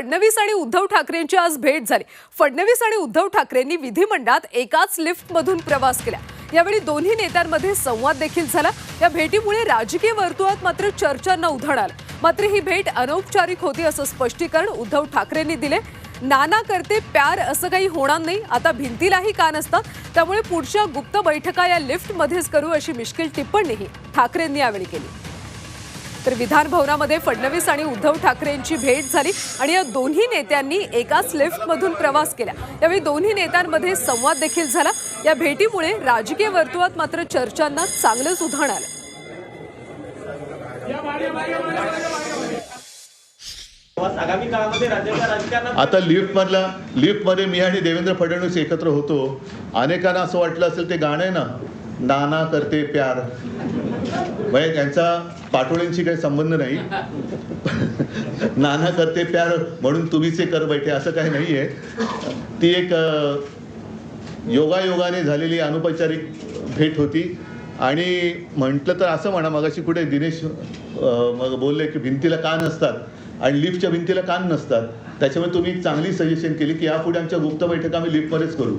फडणवीस आणि उद्धव ठाकरेंची आज भेट झाली. फडणवीस आणि उद्धव ठाकरेंनी विधिमंडळात एकाच लिफ्टमधून प्रवास केला. यावेळी दोन्ही नेत्यांमध्ये संवाद देखील झाला. या भेटीमुळे राजकीय वर्तुळात मात्र चर्चांना उधाण आलं मात्र ही भेट अनौपचारिक होती असं स्पष्टीकरण उद्धव ठाकरेंनी दिले. नाना करते प्यार असं काही होणार नाही. आता भिंतीलाही कान असतात त्यामुळे पुढच्या गुप्त बैठका या लिफ्टमध्येच करू अशी मिश्किल टिप्पणीही ठाकरेंनी यावेळी केली. तर विधान भवनामध्ये फडणवीस आणि उद्धव ठाकरेंची भेट झाली आणि या दोन्ही नेत्यांनी एकाच लिफ्टमधून प्रवास केला. यावेळी दोन्ही नेत्यांमध्ये संवाद देखील झाला. या भेटीमुळे राजकीय वर्तुळात मात्र चर्चांना चांगलंच उधाण आलं. आता लिफ्टमधला लिफ्टमध्ये मी आणि देवेंद्र फडणवीस एकत्र होतो. अनेकांना असं वाटलं असेल ते गाणं आहे ना. नाना करते प्यार. म्हणजे त्यांचा पाटोळ्यांशी काही संबंध नाही. नाना करते प्यार म्हणून तुम्हीच हे कर बैठे असं काही नाही आहे ती एक योगायोगाने झालेली अनौपचारिक भेट होती. आणि म्हटलं तर असं म्हणा मगाशी कुठे दिनेश मग बोलले की भिंतीला कान असतात आणि लिफ्टच्या भिंतीला कान नसतात. त्याच्यामुळे तुम्ही एक चांगली सजेशन केली की यापुढे आमच्या गुप्त बैठका आम्ही लिफ्टमध्येच करू.